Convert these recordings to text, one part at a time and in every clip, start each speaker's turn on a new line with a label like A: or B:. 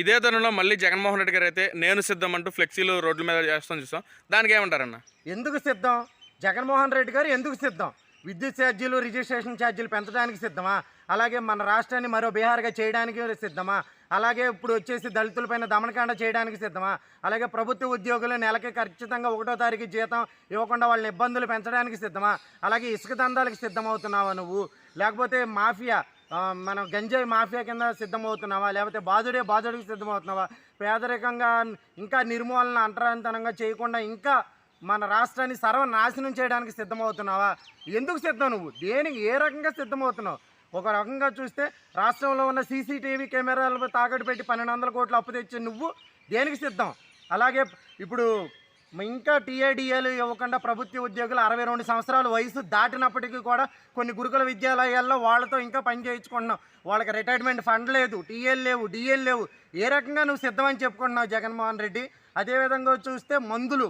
A: ఇదే తరుణంలో మళ్ళీ జగన్మోహన్ రెడ్డి గారు అయితే నేను సిద్ధం అంటూ ఫ్లెక్సీలు రోడ్ల మీద చేస్తాం చూస్తాం దానికి ఏమంటారన్న?
B: ఎందుకు సిద్ధం? జగన్మోహన్ రెడ్డి గారు ఎందుకు సిద్ధం? విద్యుత్ ఛార్జీలు రిజిస్ట్రేషన్ ఛార్జీలు పెంచడానికి సిద్ధమా? అలాగే మన రాష్ట్రాన్ని మరో బీహార్గా చేయడానికి సిద్ధమా? అలాగే ఇప్పుడు వచ్చేసి దళితులపైన దమనకాండ చేయడానికి సిద్ధమా? అలాగే ప్రభుత్వ ఉద్యోగులు నెలకి ఖచ్చితంగా ఒకటో తారీఖు జీతం ఇవ్వకుండా వాళ్ళని ఇబ్బందులు పెంచడానికి సిద్ధమా? అలాగే ఇసుక దందాలకు సిద్ధమవుతున్నావా నువ్వు? లేకపోతే మాఫియా మనం గంజాయి మాఫియా కింద సిద్ధమవుతున్నావా? లేకపోతే బాధుడే బాధుడికి సిద్ధమవుతున్నావా? పేదరికంగా ఇంకా నిర్మూలన అంటరాంతనంగా చేయకుండా ఇంకా మన రాష్ట్రాన్ని సర్వనాశనం చేయడానికి సిద్ధమవుతున్నావా? ఎందుకు సిద్ధం నువ్వు? దేనికి ఏ రకంగా సిద్ధమవుతున్నావు? ఒక రకంగా చూస్తే రాష్ట్రంలో ఉన్న సీసీటీవీ కెమెరాలపై తాకట్టు పెట్టి పన్నెండు వందల కోట్లు అప్పు తెచ్చి నువ్వు దేనికి సిద్ధం? అలాగే ఇప్పుడు ఇంకా టీఏడిఏలు ఇవ్వకుండా ప్రభుత్వ ఉద్యోగులు అరవై రెండు సంవత్సరాల వయసు దాటినప్పటికీ కూడా కొన్ని గురుకుల విద్యాలయాల్లో వాళ్ళతో ఇంకా పని చేయించుకుంటున్నావు వాళ్ళకి రిటైర్మెంట్ ఫండ్ లేదు టీఎల్ లేవు డిఎల్ లేవు. ఏ రకంగా నువ్వు సిద్ధమని చెప్పుకుంటున్నావు జగన్మోహన్ రెడ్డి? అదేవిధంగా చూస్తే మందులు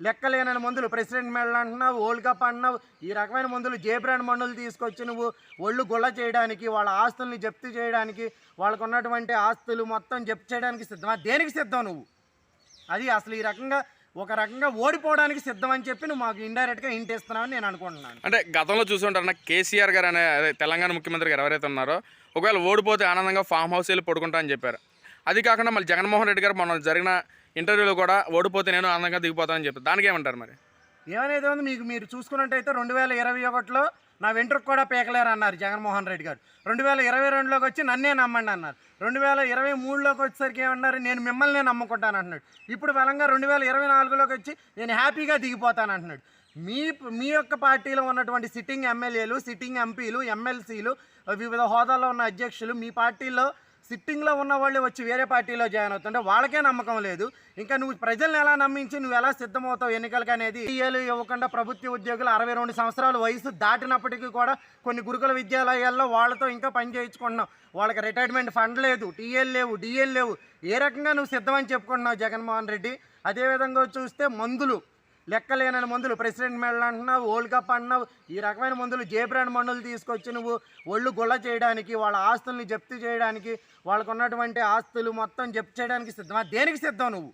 B: లెక్కలేనని మందులు. ప్రెసిడెంట్ మెడల్ అంటున్నావు వరల్డ్ కప్ అంటున్నావు. ఈ రకమైన మందులు జే బ్రాండ్ మందులు తీసుకొచ్చి నువ్వు ఒళ్ళు గుల్ల చేయడానికి వాళ్ళ ఆస్తుల్ని జప్తు చేయడానికి వాళ్ళకు ఉన్నటువంటి ఆస్తులు మొత్తం జప్తు చేయడానికి సిద్ధమా? దేనికి సిద్ధం నువ్వు? అది అసలు ఈ రకంగా ఒక రకంగా ఓడిపోవడానికి సిద్ధం అని చెప్పి నువ్వు మాకు ఇండైరెక్ట్గా హింట్ నేను అనుకుంటున్నాను.
A: అంటే గతంలో చూసుంటారన్న కేసీఆర్ గారు అనే అదే తెలంగాణ ముఖ్యమంత్రి గారు ఎవరైతే ఉన్నారో ఒకవేళ ఓడిపోతే ఆనందంగా ఫామ్ హౌస్ వెళ్ళి పడుకుంటా అని చెప్పారు. అది కాకుండా మళ్ళీ జగన్మోహన్ రెడ్డి గారు మొన్న జరిగిన ఇంటర్వ్యూలో కూడా ఓడిపోతే నేను ఆనందంగా దిగిపోతానని చెప్పారు. దానికి ఏమంటారు మరి?
B: ఏమనేది ఉంది? మీకు మీరు చూసుకున్నట్టయితే రెండు వేల ఇరవై ఒకటిలో నా వెంట్రుకు కూడా పీకలేరు అన్నారు జగన్మోహన్ రెడ్డి గారు. రెండు వేల ఇరవై రెండులోకి వచ్చి నన్నే నమ్మండి అన్నారు. రెండు వేల ఇరవై మూడులోకి వచ్చేసరికి ఏమన్నారు? నేను మిమ్మల్ని నమ్ముకుంటాను అంటున్నాడు. ఇప్పుడు బలంగా రెండు వేల ఇరవై నాలుగులోకి వచ్చి నేను హ్యాపీగా దిగిపోతాను అంటున్నాడు. మీ మీ యొక్క పార్టీలో ఉన్నటువంటి సిట్టింగ్ ఎమ్మెల్యేలు సిట్టింగ్ ఎంపీలు ఎమ్మెల్సీలు వివిధ హోదాల్లో ఉన్న అధ్యక్షులు మీ పార్టీలో సిట్టింగ్లో ఉన్న వాళ్ళు వచ్చి వేరే పార్టీలో జాయిన్ అవుతుంటే వాళ్ళకే నమ్మకం లేదు. ఇంకా నువ్వు ప్రజల్ని ఎలా నమ్మించి నువ్వు ఎలా సిద్ధమవుతావు ఎన్నికలకు అనేది ఏలు ఇవ్వకుండా ప్రభుత్వ ఉద్యోగులు అరవై రెండు సంవత్సరాల వయసు దాటినప్పటికీ కూడా కొన్ని గురుకుల విద్యాలయాల్లో వాళ్ళతో ఇంకా పని చేయించుకుంటున్నావు. వాళ్ళకి రిటైర్మెంట్ ఫండ్ లేదు టీఎల్ లేవు డిఎల్ లేవు. ఏ రకంగా నువ్వు సిద్ధమని చెప్పుకుంటున్నావు జగన్మోహన్ రెడ్డి? అదేవిధంగా చూస్తే మందులు. లెక్కలేనని మందులు. ప్రెసిడెంట్ మెడల్ అంటున్నావు వరల్డ్ కప్ అంటున్నావు ఈ రకమైన మందులు జే బ్రాండ్ మందులు తీసుకొచ్చి నువ్వు ఒళ్ళు గుల్ల చేయడానికి వాళ్ళ ఆస్తుల్ని జప్తు చేయడానికి వాళ్ళకు ఉన్నటువంటి ఆస్తులు మొత్తం జప్తు చేయడానికి సిద్ధమా? దేనికి సిద్ధం నువ్వు?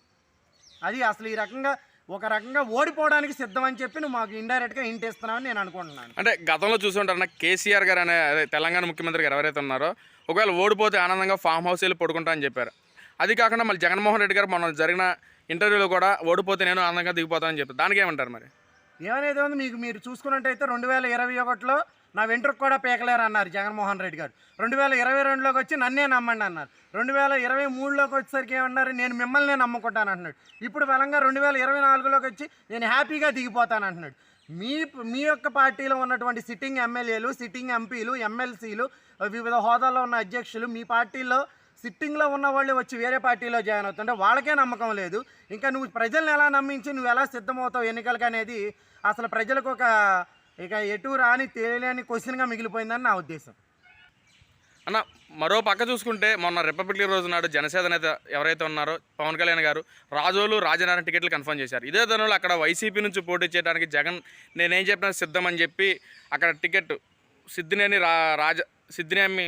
B: అది అసలు ఈ రకంగా ఒక రకంగా ఓడిపోవడానికి సిద్ధం అని చెప్పి నువ్వు మాకు ఇండైరెక్ట్గా ఇంటేస్తున్నావని నేను అనుకుంటున్నాను.
A: అంటే గతంలో చూసుంటారన్న కేసీఆర్ గారు అనే తెలంగాణ ముఖ్యమంత్రి గారు ఎవరైతే ఉన్నారో ఒకవేళ ఓడిపోతే ఆనందంగా ఫామ్ హౌస్ వెళ్ళి పడుకుంటా అని చెప్పారు. అది కాకుండా మళ్ళీ జగన్మోహన్ రెడ్డి గారు మనం జరిగిన ఇంటర్వ్యూలో కూడా ఓడిపోతే నేను ఆనందంగా దిగిపోతానని చెప్పి. దానికి ఏమంటారు మరి?
B: ఏమనేది ఉంది? మీకు మీరు చూసుకున్నట్టయితే రెండు వేల ఇరవై ఒకటిలో నా వెంట్రుకు కూడా పీకలేరు అన్నారు జగన్మోహన్ రెడ్డి గారు. రెండు వేల ఇరవై రెండులోకి వచ్చి నన్నే నమ్మండి అన్నారు. రెండు వేల ఇరవై మూడులోకి వచ్చేసరికి ఏమన్నారు? నేను మిమ్మల్ని నమ్ముకుంటాను అంటున్నాడు ఇప్పుడు బలంగా రెండు వేల ఇరవై నాలుగులోకి వచ్చి నేను హ్యాపీగా దిగిపోతాను అంటున్నాడు మీ మీ యొక్క పార్టీలో ఉన్నటువంటి సిట్టింగ్ ఎమ్మెల్యేలు సిట్టింగ్ ఎంపీలు ఎమ్మెల్సీలు వివిధ హోదాల్లో ఉన్న అధ్యక్షులు మీ పార్టీలో సిట్టింగ్లో ఉన్న వాళ్ళు వచ్చి వేరే పార్టీలో జాయిన్ అవుతుంటే వాళ్ళకే నమ్మకం లేదు. ఇంకా నువ్వు ప్రజల్ని ఎలా నమ్మించి నువ్వు ఎలా సిద్ధమవుతావు ఎన్నికలకు అనేది అసలు ప్రజలకు ఒక ఇక ఎటు రాని తెలియని క్వశ్చన్గా మిగిలిపోయిందని నా ఉద్దేశం.
A: అన్న మరో పక్క చూసుకుంటే మొన్న రిపబ్లిక్ రోజు నాడు జనసేన నేత ఎవరైతే ఉన్నారో పవన్ కళ్యాణ్ గారు రాజోలు రాజనారాయణ టికెట్లు కన్ఫర్మ్ చేశారు. ఇదే తరుణంలో అక్కడ వైసీపీ నుంచి పోటీ చేయడానికి జగన్ నేనేం చెప్పినా సిద్ధం అని చెప్పి అక్కడ టికెట్ సిద్ధినేని రా రాజ సిద్ధినేమి